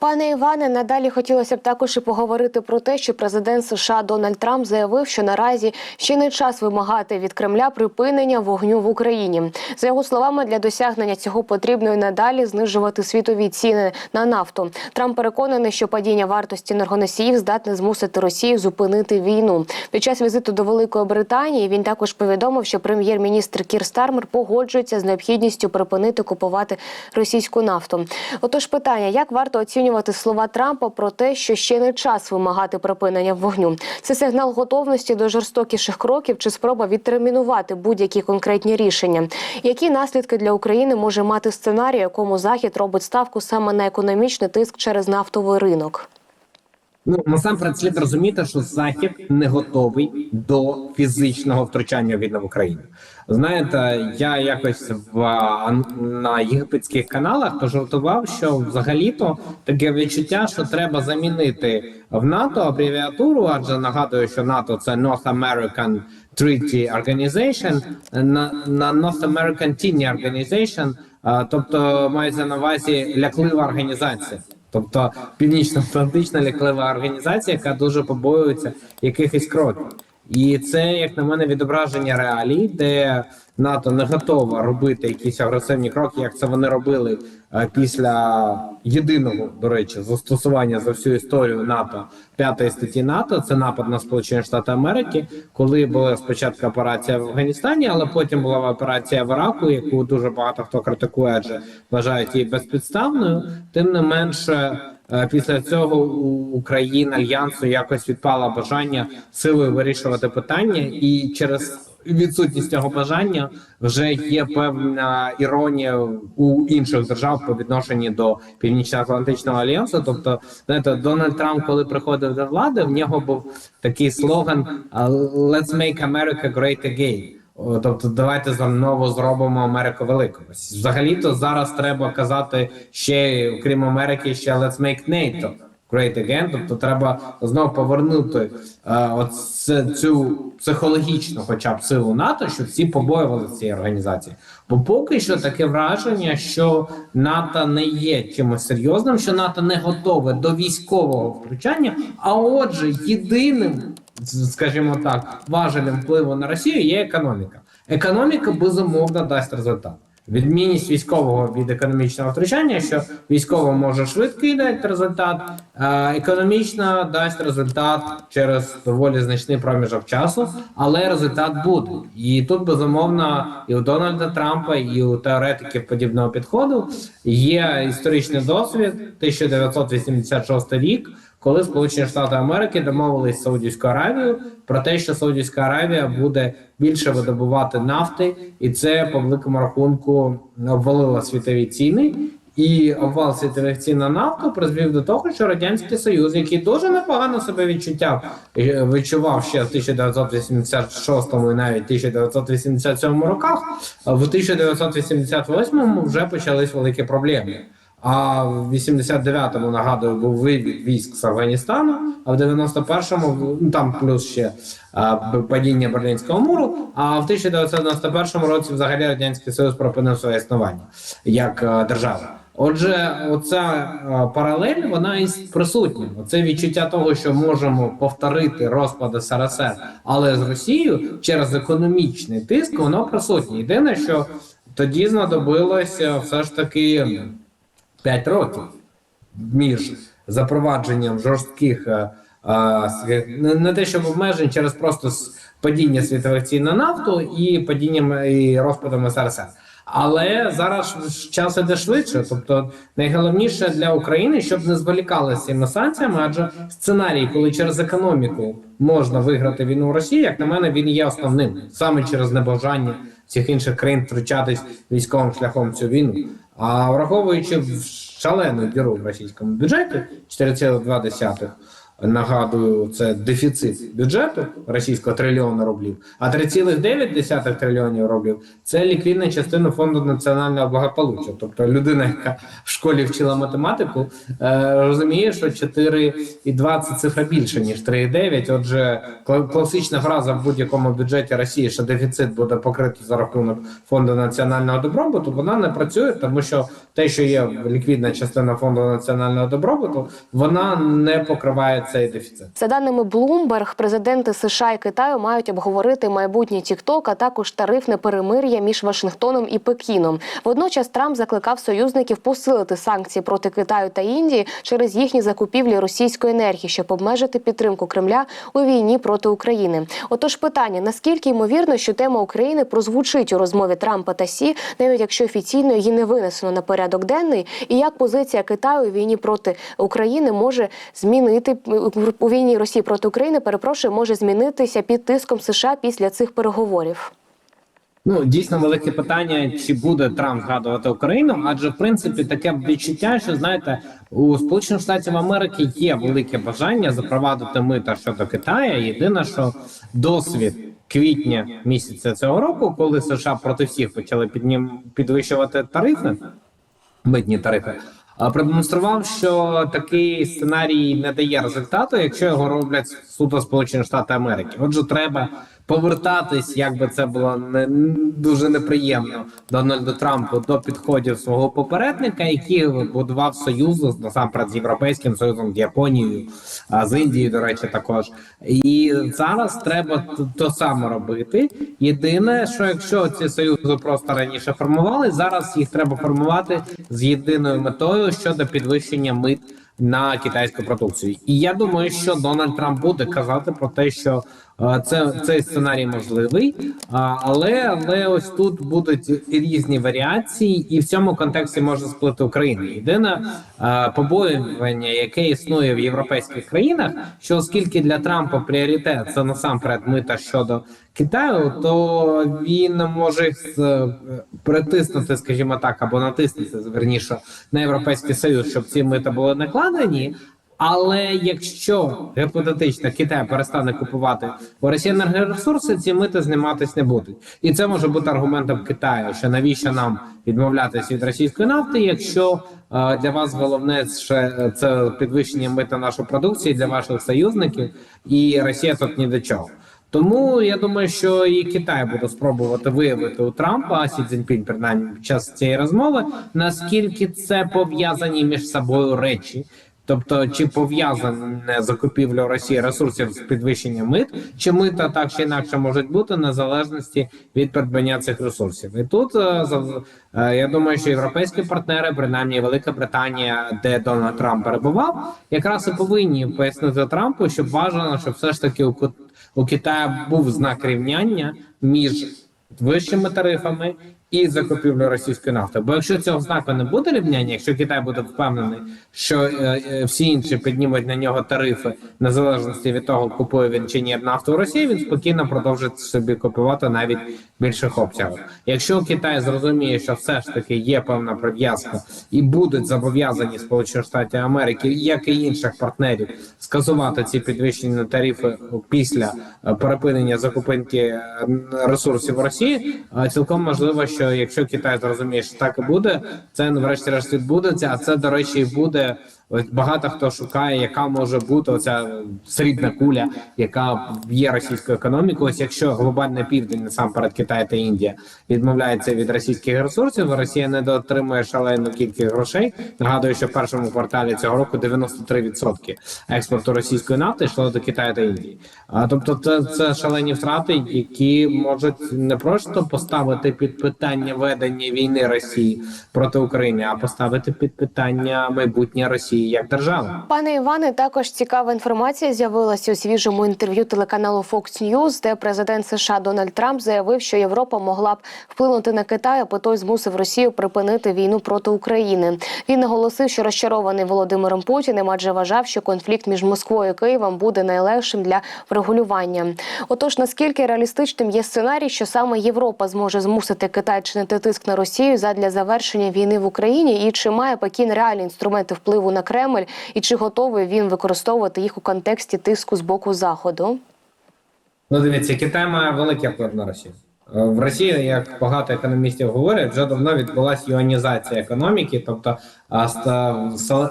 Пане Іване, надалі хотілося б також і поговорити про те, що президент США Дональд Трамп заявив, що наразі ще не час вимагати від Кремля припинення вогню в Україні. За його словами, для досягнення цього потрібно і надалі знижувати світові ціни на нафту. Трамп переконаний, що падіння вартості енергоносіїв здатне змусити Росію зупинити війну. Під час візиту до Великої Британії він також повідомив, що прем'єр-міністр Кір Стармер погоджується з необхідністю припинити купувати російську нафту. Отож, питання: як варто оцінювати слова Трампа про те, що ще не час вимагати припинення вогню? Це сигнал готовності до жорстокіших кроків чи спроба відтермінувати будь-які конкретні рішення? Які наслідки для України може мати сценарій, якому захід робить ставку саме на економічний тиск через нафтовий ринок? Ну насамперед слід розуміти, що захід не готовий до фізичного втручання в війну в Україну. Знаєте, я якось в на єгипетських каналах пожартував, що взагалі-то таке відчуття, що треба замінити в НАТО абревіатуру, адже нагадую, що НАТО це North American Treaty Organization, на, на North American Teeny Organization, тобто мається на увазі ляклива організація. Тобто північно-атлантична ліклива організація, яка дуже побоюється якихось кроків, і це як на мене відображення реалій, де НАТО не готова робити якісь агресивні кроки, як це вони робили е, після єдиного до речі застосування за всю історію НАТО п'ятої статті НАТО. Це напад на Сполучені Штати Америки, коли була спочатку операція в Афганістані, але потім була операція в Іраку, яку дуже багато хто критикує, адже вважають її безпідставною. Тим не менше. Е, Після цього у країн альянсу якось відпало бажання силою вирішувати питання, і через відсутність цього бажання вже є певна іронія у інших держав по відношенні до північно-атлантичного альянсу. Тобто, знаєте, Дональд Трамп, коли приходив до влади, в нього був такий слоган «Let's make America great again». Тобто, давайте знову зробимо Америку великою. Взагалі-то зараз треба казати ще крім Америки, ще let's make NATO great again. Тобто, треба знову повернути е, от цю психологічну, хоча б силу НАТО, щоб всі побоювалися цієї організації. Бо поки що таке враження, що НАТО не є чимось серйозним, що НАТО не готове до військового втручання. А отже, єдиним скажімо так, важелем впливу на Росію є економіка. Економіка безумовно дасть результат. Відмінність військового від економічного втручання, що військово може швидкий дати результат, а економічно дасть результат через доволі значний проміжок часу, але результат буде. І тут безумовно і у Дональда Трампа, і у теоретиків подібного підходу є історичний досвід 1986 рік коли Сполучені Штати Америки домовились з Аравією про те, що Саудівська Аравія буде більше видобувати нафти, і це по великому рахунку обвалило світові ціни. І обвал світових цін на нафту призвів до того, що радянський союз, який дуже непогано себе відчуття е, відчував ще в 1986 і навіть 1987 роках, в 1988 вже почались великі проблеми. А в 89-му, нагадую, був вивід військ з Афганістану, а в 91-му, ну там плюс ще а, падіння Берлінського муру. А в 1991 році взагалі Радянський Союз припинив своє існування як е, держава. Отже, оця е, паралель вона і присутня. Оце відчуття того, що можемо повторити розпад СРСР, але з Росією через економічний тиск, воно присутнє. Єдине, що тоді знадобилося все ж таки 5 років між запровадженням жорстких е, е, не, те, щоб обмежень через просто падіння світових цін на нафту і падінням і розпадом СРСР. Але зараз час іде швидше. Тобто, найголовніше для України, щоб не зволікали з цими санкціями, адже сценарій, коли через економіку можна виграти війну в Росії, як на мене, він є основним саме через небажання всіх інших країн втручатись військовим шляхом в цю війну. А враховуючи шалену діру в російському бюджеті 4,2 Нагадую, це дефіцит бюджету російського трильйона рублів, а 3,9 трильйонів рублів це ліквідна частина фонду національного благополуччя. Тобто людина, яка в школі вчила математику, е, розуміє, що 4,2 це цифра більше ніж 3,9. Отже, класична фраза в будь-якому бюджеті Росії, що дефіцит буде покритий за рахунок фонду національного добробуту, вона не працює, тому що те, що є ліквідна частина фонду національного добробуту, вона не покриває цей дефіцит. За даними Bloomberg, президенти США і Китаю мають обговорити майбутнє TikTok, а також тарифне перемир'я між Вашингтоном і Пекіном. Водночас Трамп закликав союзників посилити санкції проти Китаю та Індії через їхні закупівлі російської енергії, щоб обмежити підтримку Кремля у війні проти України. Отож, питання: наскільки ймовірно, що тема України прозвучить у розмові Трампа та Сі, навіть якщо офіційно її не винесено на порядок денний, і як позиція Китаю у війні проти України може змінити у війні Росії проти України, перепрошую, може змінитися під тиском США після цих переговорів. Ну дійсно велике питання, чи буде Трамп згадувати Україну? Адже в принципі таке відчуття, що знаєте, у Сполучених Штатів Америки є велике бажання запровадити мита щодо Китаю. Єдине, що досвід квітня місяця цього року, коли США проти всіх почали піднім підвищувати тарифи, митні тарифи. Продемонстрував, що такий сценарій не дає результату, якщо його роблять суто Сполучені Штати Америки. Отже, треба повертатись, як би це було не дуже неприємно Дональду Трампу до підходів свого попередника, який будував союзи насамперед з європейським союзом, з Японією, з Індією, до речі, також. І зараз треба то саме робити. Єдине, що якщо ці союзи просто раніше формували, зараз їх треба формувати з єдиною метою щодо підвищення мит на китайську продукцію. І я думаю, що Дональд Трамп буде казати про те, що це цей сценарій можливий, але але ось тут будуть різні варіації, і в цьому контексті може сплити Україна. Єдине побоювання, яке існує в європейських країнах, що оскільки для Трампа пріоритет це насамперед мита щодо Китаю, то він може е, притиснути, скажімо так, або натиснути верніше на європейський союз, щоб ці мита були накладені. Але якщо гіпотетично Китай перестане купувати у Росії енергоресурси, ці мити зніматись не будуть, і це може бути аргументом Китаю, що навіщо нам відмовлятися від російської нафти, якщо е, для вас головне ще е, це підвищення мита нашої продукції для ваших союзників, і Росія тут ні до чого. Тому я думаю, що і Китай буде спробувати виявити у Трампа а Сі Цзіньпінь, принаймні під час цієї розмови, наскільки це пов'язані між собою речі. Тобто, чи пов'язане закупівля Росії ресурсів з підвищенням мит, чи мита так чи інакше можуть бути на залежності від придбання цих ресурсів. І тут е, е, я думаю, що європейські партнери, принаймні Велика Британія, де Дональд Трамп перебував, якраз і повинні пояснити Трампу, що бажано, щоб все ж таки у у Китаю був знак рівняння між вищими тарифами і закупівлею російської нафти. Бо якщо цього знаку не буде рівняння, якщо Китай буде впевнений, що е, е, всі інші піднімуть на нього тарифи незалежності від того, купує він чи ні нафту в Росії, він спокійно продовжить собі купувати навіть більших обсягах. Якщо Китай зрозуміє, що все ж таки є певна прив'язка і будуть зобов'язані Сполучені Штати Америки, як і інших партнерів, скасувати ці підвищені тарифи після е, припинення закупинки е, ресурсів в Росії, цілком можливо, що якщо Китай зрозуміє, що так і буде, це ну, врешті-решт відбудеться. А це до речі, буде. Багато хто шукає, яка може бути оця срібна куля, яка є російською економікою. Ось якщо глобальний південь, насамперед Китай та Індія, відмовляється від російських ресурсів, Росія не доотримує шалену кількість грошей. Нагадую, що в першому кварталі цього року 93% експорту російської нафти йшло до Китаю та Індії. А тобто, це, це шалені втрати, які можуть не просто поставити під питання ведення війни Росії проти України, а поставити під питання майбутнє Росії як держави. Пане Іване, також цікава інформація з'явилася у свіжому інтерв'ю телеканалу Fox News, де президент США Дональд Трамп заявив, що Європа могла б вплинути на Китай, аби той змусив Росію припинити війну проти України. Він наголосив, що розчарований Володимиром Путіним, адже вважав, що конфлікт між Москвою і Києвом буде найлегшим для врегулювання. Отож, наскільки реалістичним є сценарій, що саме Європа зможе змусити Китай чинити тиск на Росію задля завершення війни в Україні, і чи має Пекін реальні інструменти впливу на Кремль, і чи готовий він використовувати їх у контексті тиску з боку заходу? Ну, дивіться, Китай має великий вплив на Росію. В Росії, як багато економістів говорять, вже давно відбулася юанізація економіки, тобто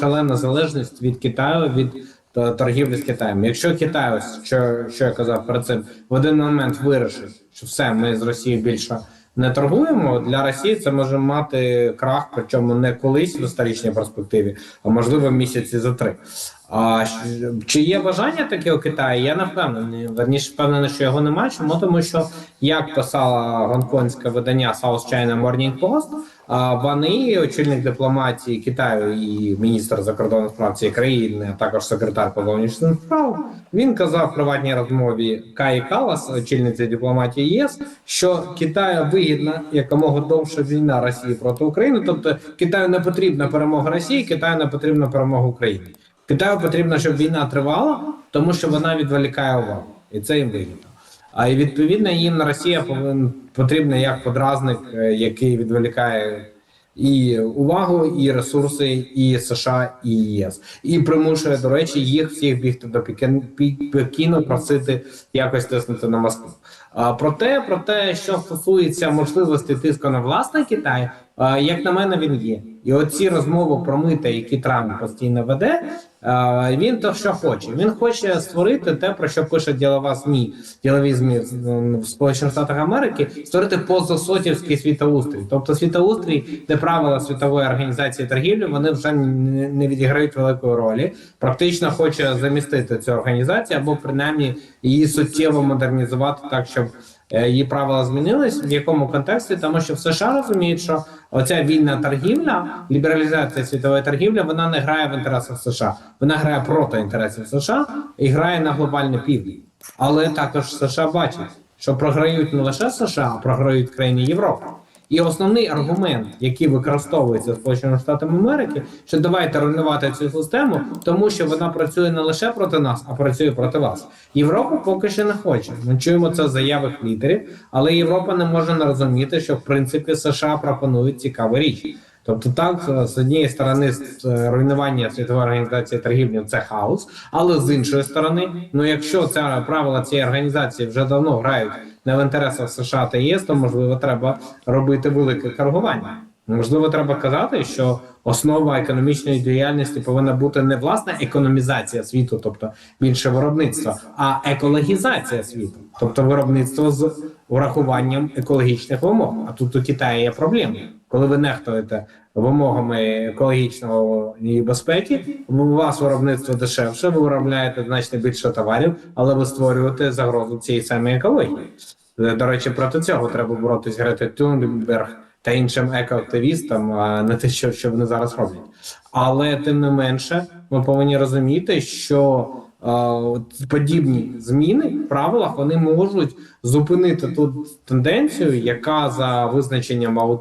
шалена залежність від Китаю від е, торгівлі з Китаєм. Якщо Китай, ось що, що я казав перед цим, в один момент вирішить, що все, ми з Росією більше не торгуємо. Для Росії це може мати крах, причому не колись в історичній перспективі, а можливо місяці за три. А чи є бажання таке у Китаї? Я не впевнений. Верніше впевнений, що його немає. Чому тому, що як писала гонконгське видання South China Morning Post, вони, очільник дипломатії Китаю і міністр закордонних справ цієї країни, а також секретар по зовнішнім справ, він казав в приватній розмові Каї Калас, очільниці дипломатії ЄС, що Китаю вигідна якомога довша війна Росії проти України. Тобто Китаю не потрібна перемога Росії, Китаю не потрібна перемога України. Китаю потрібно, щоб війна тривала, тому що вона відволікає увагу, і це їм вигідно. А і відповідно їм Росія повинен потрібна як подразник, е, який відволікає і увагу, і ресурси, і США, і ЄС, і примушує, до речі, їх всіх бігти до Пекін- Пекіну, просити якось тиснути на Москву. А проте, про те, що стосується можливості тиску на власний Китай, як на мене, він є. І оці розмови про мита, які Трамп постійно веде, він то що хоче. Він хоче створити те, про що пише ділова ЗМІ, ділові ЗМІ в- Сполучених Штатах Америки, створити позасотівський світоустрій, тобто світоустрій, де правила світової організації торгівлі вони вже не відіграють великої ролі. Практично хоче замістити цю організацію або принаймні її суттєво модернізувати так, щоб е, її правила змінились. В якому контексті? Тому що в США розуміють, що оця вільна торгівля, лібералізація світової торгівлі, вона не грає в інтересах США, вона грає проти інтересів США і грає на глобальний південь. Але також США бачить, що програють не лише США, а програють країни Європи. І основний аргумент, який використовується Сполученими Штатами Америки, що давайте руйнувати цю систему, тому що вона працює не лише проти нас, а працює проти вас. Європа поки що не хоче. Ми чуємо це заявих лідерів, але Європа не може не розуміти, що в принципі США пропонують цікаву річ. Тобто, так з однієї сторони руйнування світової організації торгівлі це хаос, але з іншої сторони, ну якщо ця правила цієї організації вже давно грають не в інтересах США та ЄС, то можливо треба робити велике коригування. Можливо, треба казати, що основа економічної діяльності повинна бути не власна економізація світу, тобто більше виробництва, а екологізація світу, тобто виробництво з урахуванням екологічних вимог. А тут у Китаї є проблеми. Коли ви нехтуєте вимогами екологічної безпеки, у вас виробництво дешевше, ви виробляєте значно більше товарів, але ви створюєте загрозу цієї самої екології. Е, До речі, проти цього треба боротись Грети Тюнберг та іншим екоактивістам, а не те, що, що вони зараз роблять. Але тим не менше, ми повинні розуміти, що е, подібні зміни в правилах вони можуть зупинити ту тенденцію, яка за визначенням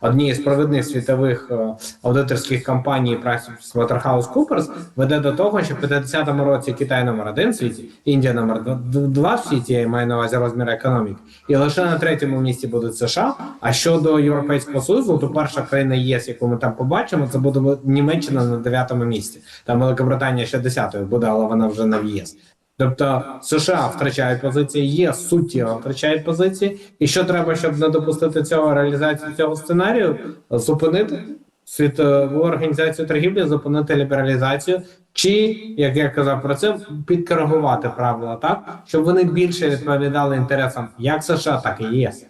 однієї з провідних світових е, аудиторських компаній PricewaterhouseCoopers веде до того, що в 50-му році Китай номер один в світі, Індія номер два в світі, я маю на увазі розмір економіки, і лише на третьому місці будуть США. А щодо Європейського Союзу, то перша країна ЄС, яку ми там побачимо, це буде Німеччина на дев'ятому місці. Там Великобританія ще десятою буде, але вона вже не в ЄС. Тобто США втрачають позиції, є суттєво втрачають позиції. І що треба, щоб не допустити цього реалізації цього сценарію, зупинити світову організацію торгівлі, зупинити лібералізацію, чи як я казав про це, підкоригувати правила так, щоб вони більше відповідали інтересам як США, так і ЄС.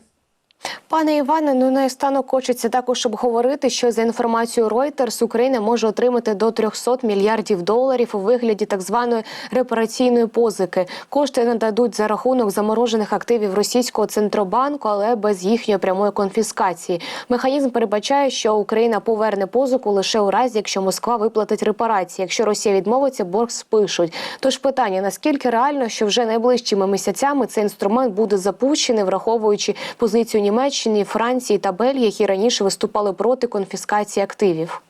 Пане Іване, ну наостанок хочеться також обговорити, що за інформацією Reuters Україна може отримати до 300 мільярдів доларів у вигляді так званої репараційної позики. Кошти нададуть за рахунок заморожених активів російського центробанку, але без їхньої прямої конфіскації. Механізм передбачає, що Україна поверне позику лише у разі, якщо Москва виплатить репарації. Якщо Росія відмовиться, борг спишуть. Тож питання: наскільки реально, що вже найближчими місяцями цей інструмент буде запущений, враховуючи позицію Німеччини, Франції та Бельгії, які раніше виступали проти конфіскації активів?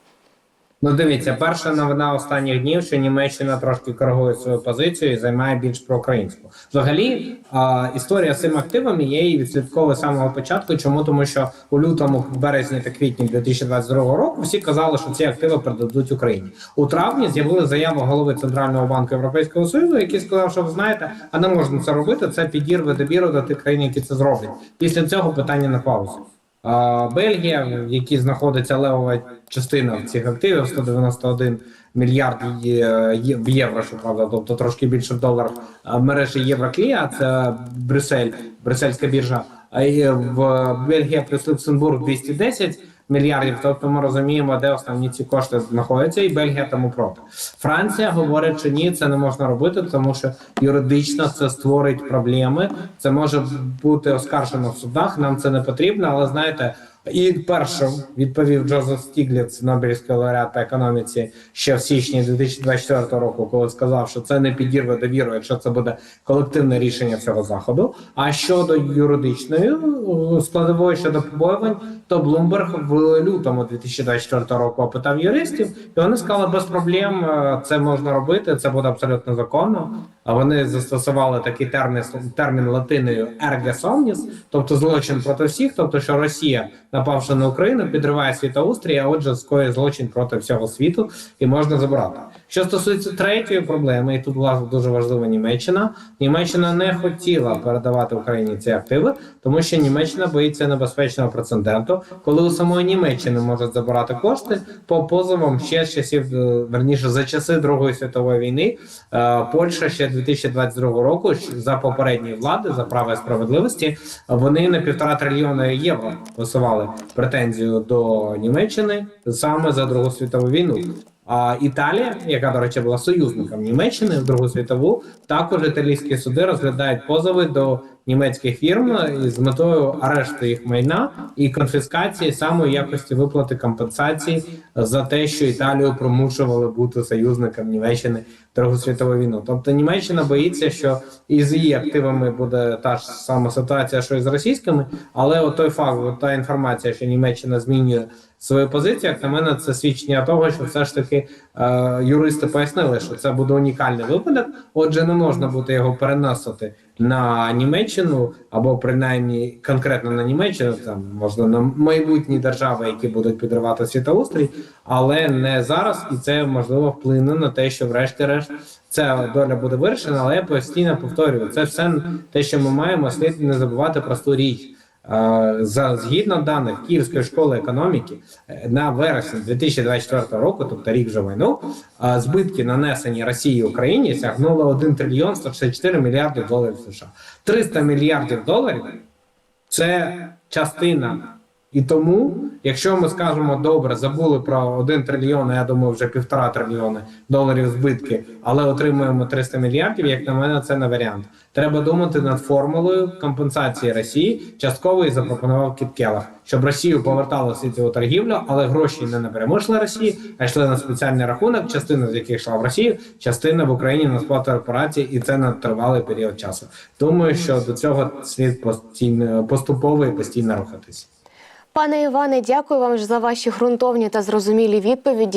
Ну, дивіться, перша новина останніх днів, що Німеччина трошки коригує свою позицію і займає більш проукраїнську. Взагалі, а, історія з цим активом я її відслідковую з самого початку. Чому тому, що у лютому, березні та квітні 2022 року всі казали, що ці активи передадуть Україні. У травні з'явилася заява голови центрального банку Європейського союзу, який сказав, що ви знаєте, а не можна це робити. Це підірве довіру до тих країн, які це зроблять. Після цього питання на паузу. Бельгія, в якій знаходиться левова частина цих активів, 191 мільярд в євро, що правда, тобто трошки більше в доларах мережі Євроклія, це Брюссель, Брюссельська біржа. А в Бельгія плюс Люксембург 210 мільярдів. Тобто ми розуміємо, де основні ці кошти знаходяться, і Бельгія тому проти. Франція говорить, що ні, це не можна робити, тому що юридично це створить проблеми. Це може бути оскаржено в судах. Нам це не потрібно, але знаєте. І першим відповів Джозеф Стігліц, Нобелівський лауреат по економіці, ще в січні 2024 року, коли сказав, що це не підірве довіру, якщо це буде колективне рішення всього заходу. А щодо юридичної е, складової щодо побоювань, то Блумберг в лютому 2024 року опитав юристів, і вони сказали, без проблем е, це можна робити, це буде абсолютно законно. А вони застосували такий термін термін латиною erga somnis», тобто злочин проти всіх, тобто що Росія, напавши на Україну, підриває світоустрій, а отже, скоє злочин проти всього світу і можна забрати. Що стосується третьої проблеми, і тут була дуже важлива Німеччина. Німеччина не хотіла передавати Україні ці активи, тому що Німеччина боїться небезпечного прецеденту, коли у самої Німеччини можуть забирати кошти по позовам ще з часів е, верніше за часи Другої світової війни. Е, Польща ще 2022 року за попередньої влади за право і справедливості вони на півтора трильйона євро висували претензію до Німеччини саме за Другу світову війну. А Італія, яка до речі була союзником Німеччини в Другу світову, також італійські суди розглядають позови до німецьких фірм з метою арешту їх майна і конфіскації саме якості виплати компенсації за те, що Італію примушували бути союзником Німеччини в Другу світову війну. Тобто Німеччина боїться, що і з її активами буде та ж сама ситуація, що і з російськими, але той факт, та інформація, що Німеччина змінює свою позицію, як на мене, це свідчення того, що все ж таки е, юристи пояснили, що це буде унікальний випадок. Отже, не можна буде його переносити на Німеччину або принаймні конкретно на Німеччину, там можна на майбутні держави, які будуть підривати світоустрій, але не зараз, і це можливо вплине на те, що врешті-решт ця доля буде вирішена. Але я постійно повторюю, це все те, що ми маємо, слід не забувати просту річ. За згідно даних Київської школи економіки е, на вересень 2024 року, тобто рік вже війну, е, збитки нанесені Росії Україні сягнули 1 трильйон 164 мільярди доларів США. 300 мільярдів доларів це частина. І тому, якщо ми скажемо добре, забули про 1 трильйон, я думаю, вже півтора трильйони доларів збитки, але отримуємо 300 мільярдів. Як на мене, це не варіант. Треба думати над формулою компенсації Росії. Частково і запропонував Кіт Келлах, щоб Росію повертали цю торгівлю, але гроші не напряму йшли Росії, а йшли на спеціальний рахунок, частина з яких йшла в Росію, частина в Україні на сплату операції, і це на тривалий період часу. Думаю, що до цього слід постійно поступово і постійно рухатись. Пане Іване, дякую вам за ваші ґрунтовні та зрозумілі відповіді.